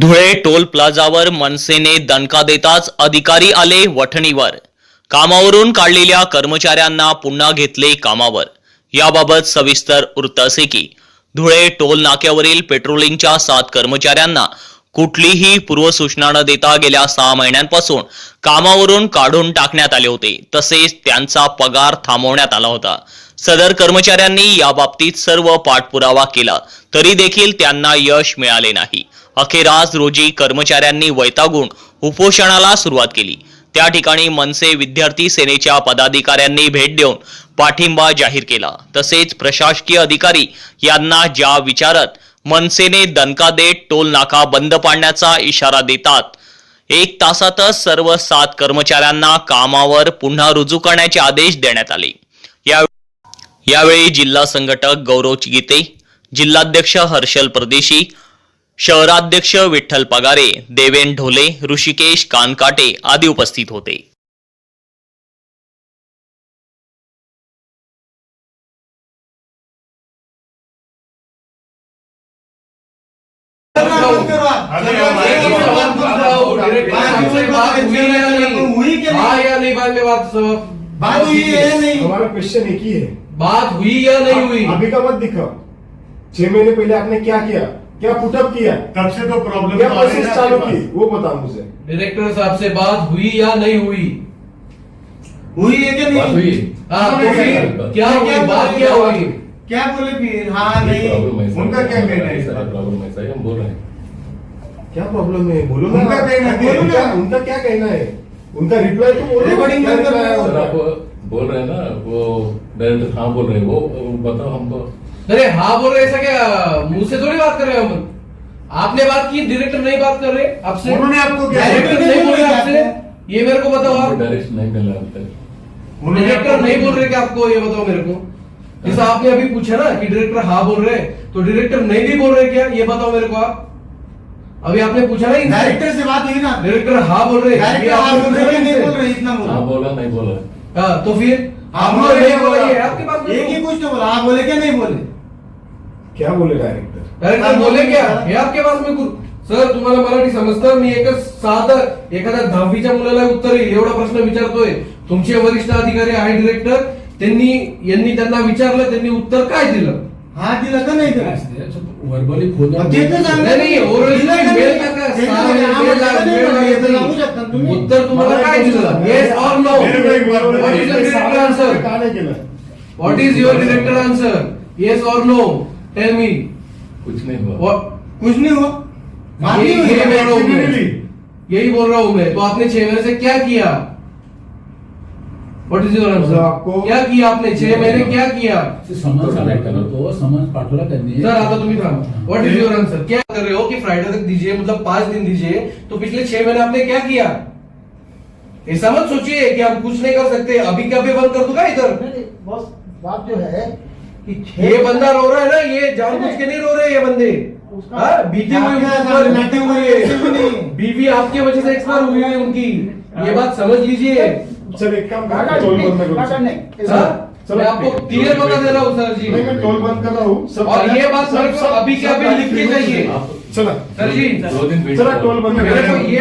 Dhule toll प्लाझावर मनसेने दणका देताच अधिकारी आले वठणीवर. कामावरून काढलेल्या कर्मचाऱ्यांना पुन्हा घेतले कामावर. याबाबत सविस्तर वृत्त असे की धुळे टोल नाक्यावरील पेट्रोलिंगच्या सात कर्मचाऱ्यांना कुठलीही पूर्वसूचना न देता गेल्या सहा महिन्यांपासून कामावरून काढून टाकण्यात आले होते. तसेच त्यांचा पगार थांबवण्यात आला होता. सदर कर्मचाऱ्यांनी याबाबतीत सर्व पाठपुरावा केला. तरी देखील त्यांना यश मिळाले नाही. अखेर आज रोजी कर्मचाऱ्यांनी वैतागून उपोषणाला सुरुवात केली. त्या ठिकाणी मनसे विद्यार्थी सेनेच्या पदाधिकाऱ्यांनी भेट देऊन पाठिंबा जाहीर केला. तसेच प्रशासकीय अधिकारी यांना ज्या विचारत मनसेने दणका देत टोल नाका बंद पाडण्याचा इशारा देतात एक तासातच सर्व सात कर्मचाऱ्यांना कामावर पुन्हा रुजू करण्याचे आदेश देण्यात आले. यावेळी जिल्हा संघटक गौरव गीते जिल्हाध्यक्ष हर्षल परदेशी शहराध्यक्ष विठ्ठल पगारे देवेन ढोले ऋषिकेश कानकाटे आदी उपस्थित होते. या बात हुई है नहीं हमारा क्वेश्चन एक ही है। बात हुई या नहीं हुई? अभी का मत दिखाओ। छह महीने पहले आपने क्या किया? क्या पुटअप किया? तब से तो प्रॉब्लम क्या प्रोसेस चालू की? वो बताओ मुझे। डायरेक्टर साहब से बात हुई या नहीं हुई? हुई है कि नहीं? हुई हाँ। तो फिर क्या हुई? बात क्या हुई? क्या बोले फिर हाँ नहीं? उनका क्या कहना है? इस बात पर? प्रॉब्लम ऐसा है हम बोल रहे हैं। क्या प्रॉब्लम है? बोलो उनका कहना है, उनका, क्या कहना है? उनका रिप्लाई तो बोलो। बंद कर reply है। सर बोल रहे हैं ना वो डायरेक्टर हाँ बोल रहे हैं? वो बताओ हमको अरे हाँ बोल रहे ऐसा क्या? मुँह से थोड़ी बात कर रहे हैं हम? आपने बात की डायरेक्टर नहीं बात कर रहे आपसे उन्होंने आपको क्या डायरेक्टर नहीं बोल रहे आपसे। ये मेरे को बताओ आप। डायरेक्शन नहीं मिल रहा अभी तक डायरेक्टर नहीं बोल रहे कि आपको? ये बताओ मेरे को। जैसा आपने अभी पूछा ना कि डायरेक्टर हाँ बोल रहे तो डायरेक्टर नहीं भी बोल रहे क्या? ये बताओ मेरे को आप। अभी आपने पूछा ना डायरेक्टर से बात हुई ना। डायरेक्टर हाँ बोल रहे। डायरेक्टर हाँ बोल रहे नहीं बोल रहे? इतना हाँ बोलो बोला नहीं बोला। हाँ तो फिर? आप आपके पास एक ही कुछ तो बोला. हाँ बोले क्या नहीं बोले? क्या बोले डायरेक्टर डायरेक्टर बोले क्या? हे आपके पास में कुछ सर तुम्हाला मराठी समजतं? मी एकच साधं एखाद्या दहावीच्या मुलाला उत्तर येईल एवढा प्रश्न विचारतोय. तुमचे वरिष्ठ अधिकारी आहे डिरेक्टर त्यांनी यांनी त्यांना विचारलं त्यांनी उत्तर काय दिलं? हाँ दिला का नहीं दिला वर्बली खोल उत्तर तुम्हाला काय दिलं येस ऑर नो मेरे को एक बात बताइए. What is your director answer what is your answer yes और नो टेल मी कुछ नहीं हुआ। कुछ नहीं हुआ। यही नहीं हुई, यही बोल रहा हूँ मैं। यही बोल रहा हूँ मैं। तो आपने छह महीने से क्या किया? व्हाट इज़ योर तो आंसर आपको- क्या किया आपने? छह महीने क्या किया? समज सांगितलं तो समज पाठवला त्यांनी सर आता तुम्ही थांबा व्हाट इज़ योर आंसर क्या कर रहे हो कि फ्राइडे तक दीजिए मतलब पाँच दिन दीजिए तो पिछले छह महीने आपने क्या किया? ऐसा मत सोचिए कि हम कुछ नहीं कर सकते। अभी क्या भी बंद कर दूँगा इधर? बॉस बात जो है कि छह ये बंदा रो रहा है ना ये जानबूझ के नहीं रो रहे ये बंदे। हाँ, बीती हुए। है। बीवी आपकी वजह से एक्सपायर हुई है उनकी। ये बात समझ लीजिए। चल एक काम कर टोल बंद कर सर नहीं। हाँ? मैं आपको क्लियर बता दे रहा हूँ सर जी। मैं टोल बंद कर रहा हूँ। सब और ये बात सब- अभी क्या अभी लिख के चाहिए? चला। सर जी। दो दिन चला। टोल बंद मेरे को कर ये